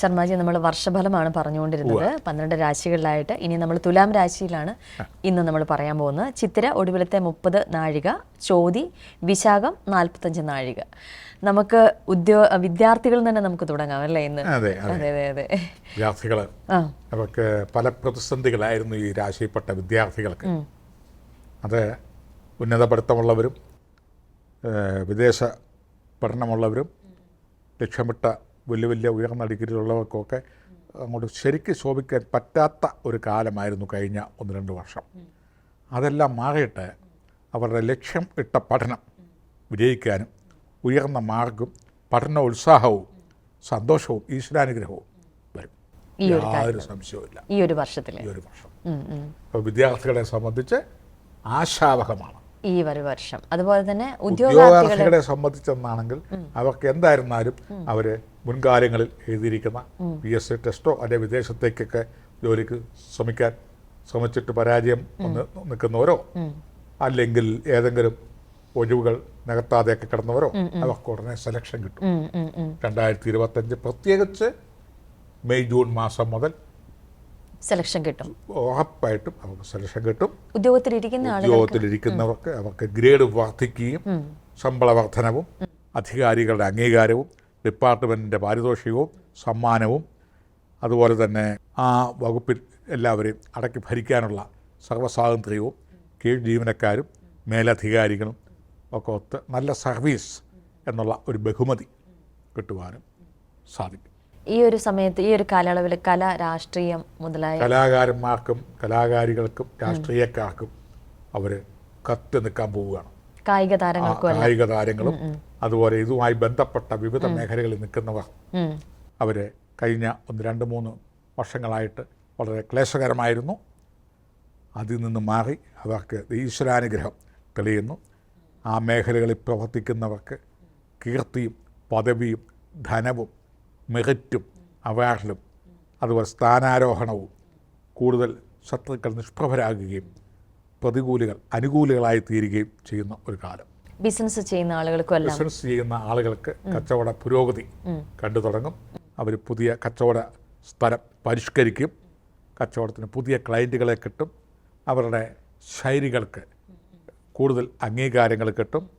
ശർമാജി നമ്മൾ വർഷഫലമാണ് പറഞ്ഞുകൊണ്ടിരുന്നത്. പന്ത്രണ്ട് രാശികളിലായിട്ട്. ഇനി നമ്മൾ തുലാം രാശിയിലാണ് ഇന്ന് നമ്മൾ പറയാൻ പോകുന്നത്. ചിത്തിര ഒടുവിലത്തെ മുപ്പത് നാഴിക. ചോതി വിശാഖം നാൽപ്പത്തഞ്ച് നാഴിക. നമുക്ക് ഉദ്യോ വിദ്യാർത്ഥികളിൽ തന്നെ നമുക്ക് തുടങ്ങാം അല്ലേ ഇന്ന്? അതെ അതെ. അതെ അതെ വിദ്യാർത്ഥികൾ അവർക്ക് പല പ്രതിസന്ധികളായിരുന്നു ഈ രാശിയിൽപ്പെട്ട വിദ്യാർത്ഥികൾക്ക്. അത് ഉന്നത പഠിത്തമുള്ളവരും വിദേശ പഠനമുള്ളവരും ലക്ഷ്യമിട്ട വലിയ വലിയ ഉയർന്ന ഡിഗ്രിയിലുള്ളവർക്കൊക്കെ അങ്ങോട്ട് ശരിക്ക് ശോഭിക്കാൻ പറ്റാത്ത ഒരു കാലമായിരുന്നു കഴിഞ്ഞ ഒന്ന് രണ്ട് വർഷം. അതെല്ലാം മാറിയിട്ട് അവരുടെ ലക്ഷ്യം ഇട്ട പഠനം വിജയിക്കാനും ഉയർന്ന മാർഗം പഠന ഉത്സാഹവും സന്തോഷവും ഈശ്വരാനുഗ്രഹവും വരും. യാതൊരു സംശയവുമില്ല. ഈ ഒരു വർഷത്തിൽ ഈ ഒരു വർഷം. അപ്പോൾ വിദ്യാർത്ഥികളെ സംബന്ധിച്ച് ആശാവഹമാണ്. ഈ ഒരു വർഷം. അതുപോലെ തന്നെ ഉദ്യോഗാർത്ഥികളെ സംബന്ധിച്ചെന്നാണെങ്കിൽ അവർക്ക് എന്തായിരുന്നാലും അവർ മുൻകാലങ്ങളിൽ എഴുതിയിരിക്കുന്ന പി എസ് സി ടെസ്റ്റോ അല്ലെ വിദേശത്തേക്കൊക്കെ ജോലിക്ക് ശ്രമിക്കാൻ ശ്രമിച്ചിട്ട് പരാജയം ഒന്ന് നിൽക്കുന്നവരോ? അല്ലെങ്കിൽ ഏതെങ്കിലും ഒഴിവുകൾ നികത്താതെയൊക്കെ കിടന്നവരോ? അവർക്ക് ഉടനെ സെലക്ഷൻ കിട്ടും. രണ്ടായിരത്തി ഇരുപത്തഞ്ച് പ്രത്യേകിച്ച് മെയ് ജൂൺ മാസം മുതൽ സെലക്ഷൻ കിട്ടും. ഉറപ്പായിട്ടും അവർക്ക് സെലക്ഷൻ കിട്ടും. ഉദ്യോഗത്തിലിരിക്കുന്ന ഉദ്യോഗത്തിലിരിക്കുന്നവർക്ക് അവർക്ക് ഗ്രേഡ് വർദ്ധിക്കുകയും ശമ്പള വർധനവും അധികാരികളുടെ അംഗീകാരവും ഡിപ്പാർട്ട്മെന്റിന്റെ പാരിതോഷികവും സമ്മാനവും അതുപോലെ തന്നെ ആ വകുപ്പിൽ എല്ലാവരെയും അടക്കി ഭരിക്കാനുള്ള സർവസ്വാതന്ത്ര്യവും കീഴ് ജീവനക്കാരും മേലധികാരികളും ഒക്കെ ഒത്ത് നല്ല സർവീസ് എന്നുള്ള ഒരു ബഹുമതി കിട്ടുവാനും സാധിക്കും. ഈ ഒരു സമയത്ത് ഈ ഒരു കാലയളവിൽ കല രാഷ്ട്രീയം മുതലായ കലാകാരന്മാർക്കും കലാകാരികൾക്കും രാഷ്ട്രീയക്കാർക്കും അവർ കത്ത് നിൽക്കാൻ പോവുകയാണ്. കായിക താരങ്ങൾക്കും കായിക താരങ്ങളും അതുപോലെ ഇതുമായി ബന്ധപ്പെട്ട വിവിധ മേഖലകളിൽ നിൽക്കുന്നവർ അവരെ കഴിഞ്ഞ ഒന്ന് രണ്ട് മൂന്ന് വർഷങ്ങളായിട്ട് വളരെ ക്ലേശകരമായിരുന്നു. അതിൽ നിന്ന് മാറി അവർക്ക് ഈശ്വരാനുഗ്രഹം തെളിയുന്നു. ആ മേഖലകളിൽ പ്രവർത്തിക്കുന്നവർക്ക് കീർത്തിയും പദവിയും ധനവും മെറിറ്റും അവാർഡിലും അതുപോലെ സ്ഥാനാരോഹണവും കൂടുതൽ ശത്രുക്കൾ നിഷ്പ്രഭരാകുകയും പ്രതികൂലികൾ അനുകൂലികളായി തീരുകയും ചെയ്യുന്ന ഒരു കാലം. ബിസിനസ് ചെയ്യുന്ന ആളുകൾക്ക് ബിസിനസ് ചെയ്യുന്ന ആളുകൾക്ക് കച്ചവട പുരോഗതി കണ്ടു തുടങ്ങും. അവർ പുതിയ കച്ചവട സ്ഥലം പരിഷ്കരിക്കും. കച്ചവടത്തിന് പുതിയ ക്ലയന്റുകളെ കിട്ടും. അവരുടെ ശൈലികൾക്ക് കൂടുതൽ അംഗീകാരങ്ങൾ കിട്ടും.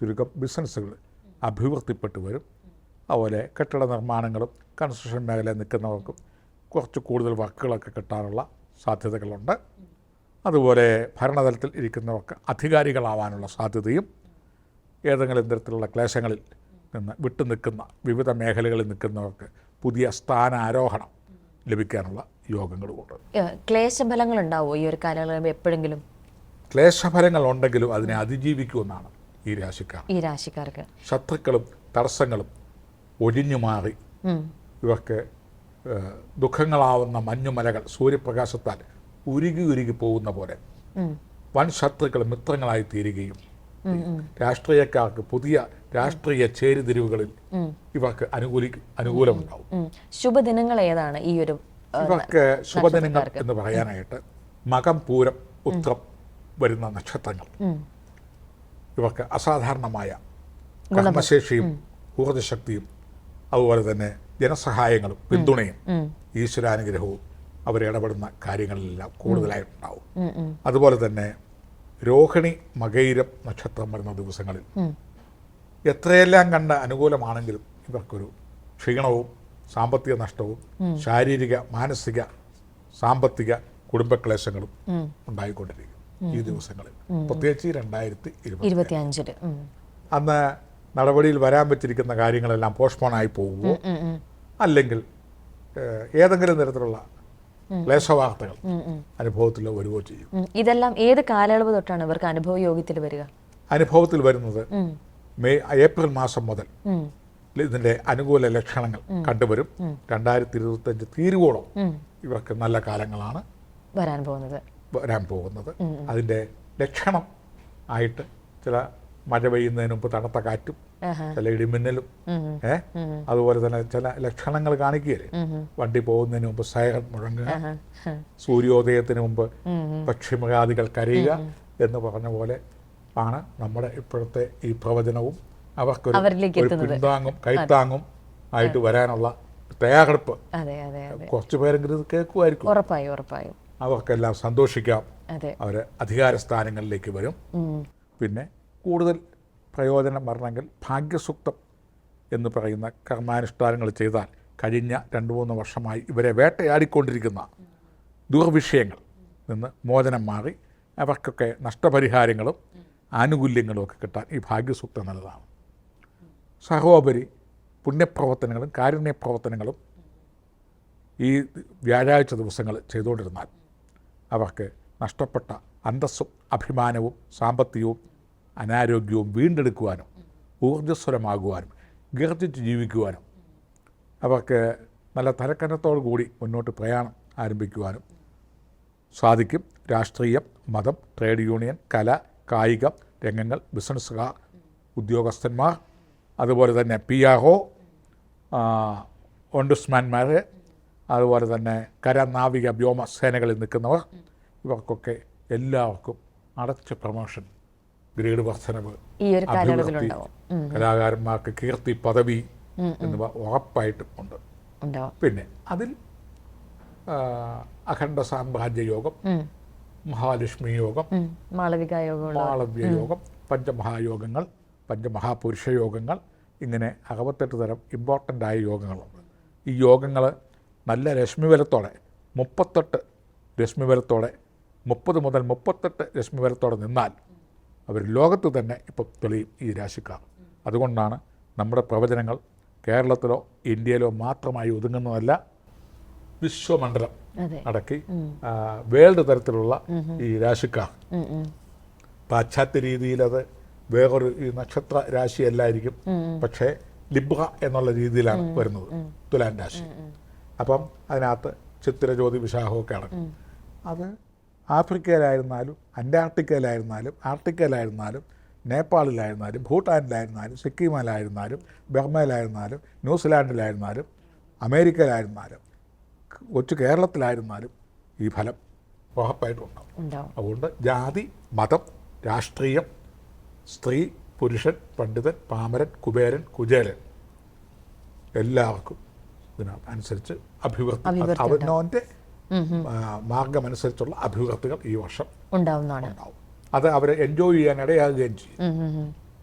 ചുരുക്കം ബിസിനസ്സുകൾ അഭിവൃദ്ധിപ്പെട്ടു വരും. അതുപോലെ കെട്ടിട നിർമ്മാണങ്ങളും കൺസ്ട്രക്ഷൻ മേഖലയിൽ നിൽക്കുന്നവർക്കും കുറച്ച് കൂടുതൽ വർക്കുകളൊക്കെ കിട്ടാനുള്ള സാധ്യതകളുണ്ട്. അതുപോലെ ഭരണതലത്തിൽ ഇരിക്കുന്നവർക്ക് അധികാരികളാവാനുള്ള സാധ്യതയും ഏതെങ്കിലും തരത്തിലുള്ള ക്ലേശങ്ങളിൽ നിന്ന് വിട്ടു നിൽക്കുന്ന വിവിധ മേഖലകളിൽ നിൽക്കുന്നവർക്ക് പുതിയ സ്ഥാനാരോഹണം ലഭിക്കാനുള്ള യോഗങ്ങളുമുണ്ട്. ക്ലേശഫലങ്ങൾ ഉണ്ടാവുമോ ഈ ഒരു കാലയളവിൽ എപ്പോഴെങ്കിലും? ക്ലേശഫലങ്ങൾ ഉണ്ടെങ്കിലും അതിനെ അതിജീവിക്കുമെന്നാണ് ഈ രാശിക്കാർ. ഈ രാശിക്കാർക്ക്. ശത്രുക്കളും തടസ്സങ്ങളും ഒഴിഞ്ഞു മാറി ഇവർക്ക് ദുഃഖങ്ങളാവുന്ന മഞ്ഞുമലകൾ സൂര്യപ്രകാശത്താൽ ഉരുകി ഉരുകി പോകുന്ന പോലെ. വൻ ശത്രുക്കൾ മിത്രങ്ങളായി തീരുകയും രാഷ്ട്രീയക്കാർക്ക് പുതിയ രാഷ്ട്രീയ ചേരിതിരിവുകളിൽ ഇവർക്ക് അനുകൂലി അനുകൂലമുണ്ടാവും. ശുഭദിനങ്ങൾ ഏതാണ് ഈ ഒരു ഇവർക്ക് ശുഭദിനങ്ങൾ എന്ന് പറയാനായിട്ട് മകം പൂരം ഉത്രം വരുന്ന നക്ഷത്രങ്ങൾ. ഇവർക്ക് അസാധാരണമായ കർമ്മശേഷിയും ഊർജശക്തിയും അതുപോലെ തന്നെ ജനസഹായങ്ങളും പിന്തുണയും ഉം. ഈശ്വരാനുഗ്രഹവും അവരിടപെടുന്ന കാര്യങ്ങളിലെല്ലാം കൂടുതലായിട്ടുണ്ടാവും. അതുപോലെ തന്നെ രോഹിണി മകൈരം നക്ഷത്രം വരുന്ന ദിവസങ്ങളിൽ എത്രയെല്ലാം കണ്ട അനുകൂലമാണെങ്കിലും ഇവർക്കൊരു ക്ഷീണവും സാമ്പത്തിക നഷ്ടവും ശാരീരിക മാനസിക സാമ്പത്തിക കുടുംബക്ലേശങ്ങളും ഉണ്ടായിക്കൊണ്ടിരിക്കും ഈ ദിവസങ്ങളിൽ. പ്രത്യേകിച്ച് രണ്ടായിരത്തി ഇരുപത്തി അഞ്ചിൽ അന്ന് നടപടിയിൽ വരാൻ വെച്ചിരിക്കുന്ന കാര്യങ്ങളെല്ലാം പോസ്റ്റ്പോൺ ആയി പോകുമോ. അല്ലെങ്കിൽ ഏതെങ്കിലും തരത്തിലുള്ള ക്ലേശവാർത്തകൾ. അനുഭവത്തിൽ വരുകയോ ചെയ്യും. ഇതെല്ലാം ഏത് കാലയളവ് തൊട്ടാണ് ഇവർക്ക് അനുഭവ യോഗത്തിൽ വരിക? അനുഭവത്തിൽ വരുന്നത് മെയ് ഏപ്രിൽ മാസം മുതൽ. ഇതിന്റെ അനുകൂല ലക്ഷണങ്ങൾ കണ്ടുവരും. രണ്ടായിരത്തി ഇരുപത്തഞ്ച് തീരുവോളം ഇവർക്ക് നല്ല കാലങ്ങളാണ് വരാൻ പോകുന്നത്. വരാൻ പോകുന്നത്. അതിന്റെ ലക്ഷണം ആയിട്ട് ചില മഴ പെയ്യുന്നതിന് മുമ്പ് തണുത്ത കാറ്റും. ചില ഇടിമിന്നലും. ഏ? അതുപോലെ തന്നെ ചില ലക്ഷണങ്ങൾ കാണിക്കുകയല്ലേ. വണ്ടി പോകുന്നതിന് മുമ്പ് സൈറൻ മുഴങ്ങുക സൂര്യോദയത്തിന് മുമ്പ് പക്ഷിമുഖാദികൾ പക്ഷിമൃഗാദികൾ കരയുക എന്ന് പറഞ്ഞ പോലെ ആണ് നമ്മുടെ ഇപ്പോഴത്തെ ഈ പ്രവചനവും അവർക്ക്. പിന്താങ്ങും കൈത്താങ്ങും ആയിട്ട് വരാനുള്ള തയ്യാറെടുപ്പ്. കുറച്ചു പേരെങ്കിലും ഇത് കേൾക്കുമായിരിക്കും. ഉറപ്പായും ഉറപ്പായും. അവർക്കെല്ലാം സന്തോഷിക്കാം. അവർ അധികാര സ്ഥാനങ്ങളിലേക്ക് വരും. പിന്നെ കൂടുതൽ പ്രയോജനം വരണമെങ്കിൽ ഭാഗ്യസുക്തം എന്ന് പറയുന്ന കർമാനുഷ്ഠാനങ്ങൾ ചെയ്താൽ കഴിഞ്ഞ രണ്ട് മൂന്ന് വർഷമായി ഇവരെ വേട്ടയാടിക്കൊണ്ടിരിക്കുന്ന ദുർവിഷയങ്ങൾ നിന്ന് മോചനം മാറി അവർക്കൊക്കെ നഷ്ടപരിഹാരങ്ങളും ആനുകൂല്യങ്ങളും ഒക്കെ കിട്ടാൻ ഈ ഭാഗ്യസൂക്തം നല്ലതാണ്. സഹോപരി പുണ്യപ്രവർത്തനങ്ങളും കാരുണ്യപ്രവർത്തനങ്ങളും ഈ വ്യാഴാഴ്ച ദിവസങ്ങൾ ചെയ്തുകൊണ്ടിരുന്നാൽ അവർക്ക് നഷ്ടപ്പെട്ട അന്തസ്സും അഭിമാനവും സാമ്പത്തികവും അനാരോഗ്യവും വീണ്ടെടുക്കുവാനും ഊർജസ്വലമാകുവാനും ഗർജിച്ച് ജീവിക്കുവാനും അവർക്ക് നല്ല തലക്കനത്തോടു കൂടി മുന്നോട്ട് പ്രയാണം ആരംഭിക്കുവാനും സാധിക്കും. രാഷ്ട്രീയം മതം ട്രേഡ് യൂണിയൻ കല കായികം രംഗങ്ങൾ ബിസിനസ്സുകാർ ഉദ്യോഗസ്ഥന്മാർ അതുപോലെ തന്നെ പി ആർ ഒ ഓണ്ടുസ്മാൻമാർ അതുപോലെ തന്നെ കര നാവിക വ്യോമ സേനകളിൽ നിൽക്കുന്നവർ ഇവർക്കൊക്കെ എല്ലാവർക്കും അടച്ച പ്രമോഷൻ ഗ്രേഡ് വർധനവ് അഭിവൃദ്ധി. കലാകാരന്മാർക്ക് കീർത്തി പദവി എന്നിവ ഉറപ്പായിട്ടും ഉണ്ട് പിന്നെ അതിൽ അഖണ്ഡ സാമ്രാജ്യ യോഗം. മഹാലക്ഷ്മി യോഗം. മാളവിക യോഗമുള്ള മാളവ്യ യോഗം പഞ്ചമഹായോഗങ്ങൾ പഞ്ചമഹാപുരുഷ യോഗങ്ങൾ ഇങ്ങനെ അറുപത്തെട്ട് തരം ഇമ്പോർട്ടന്റ് ആയ യോഗങ്ങളുണ്ട് ഈ യോഗങ്ങൾ നല്ല രശ്മിവരത്തോടെ മുപ്പത്തെട്ട് രശ്മിവരത്തോടെ മുപ്പത് മുതൽ മുപ്പത്തെട്ട് രശ്മിവരത്തോടെ നിന്നാൽ അവർ ലോകത്ത് തന്നെ ഇപ്പം തെളിയും ഈ രാശിക്കാർ. അതുകൊണ്ടാണ് നമ്മുടെ പ്രവചനങ്ങൾ കേരളത്തിലോ ഇന്ത്യയിലോ മാത്രമായി ഒതുങ്ങുന്നതല്ല വിശ്വമണ്ഡലം അടക്കി വേൾഡ് തരത്തിലുള്ള ഈ രാശിക്കാർ. പാശ്ചാത്യ രീതിയിൽ അത് വേറൊരു ഈ നക്ഷത്ര രാശിയല്ലായിരിക്കും. പക്ഷേ ലിബ്ര എന്നുള്ള രീതിയിലാണ് വരുന്നത്. തുലാൻ രാശി. അപ്പം അതിനകത്ത് ചിത്തിരജ്യോതി വിശാഖമൊക്കെ അടങ്ങും. അത് ആഫ്രിക്കയിലായിരുന്നാലും അന്റാർട്ടിക്കയിലായിരുന്നാലും ആർട്ടിക്കയിലായിരുന്നാലും നേപ്പാളിലായിരുന്നാലും ഭൂട്ടാനിലായിരുന്നാലും സിക്കിമിലായിരുന്നാലും ബർമയിലായിരുന്നാലും ന്യൂസിലാൻഡിലായിരുന്നാലും അമേരിക്കയിലായിരുന്നാലും കൊച്ചു കേരളത്തിലായിരുന്നാലും ഈ ഫലം ഉറപ്പായിട്ടും ഉണ്ടാവും. ഉണ്ടാവും. അതുകൊണ്ട് ജാതി മതം രാഷ്ട്രീയം സ്ത്രീ പുരുഷൻ പണ്ഡിതൻ പാമരൻ കുബേരൻ കുചേരൻ എല്ലാവർക്കും ഇതിനനുസരിച്ച് അഭിവൃദ്ധി അഭിവൃദ്ധി അവനവന്റെ മാർഗമനുസരിച്ചുള്ള അഭിവൃദ്ധികൾ ഈ വർഷം ഉണ്ടാവുന്നതാണ്. ഉണ്ടാവും. അത് അവരെ എൻജോയ് ചെയ്യാൻ ഇടയാകുകയും ചെയ്യും.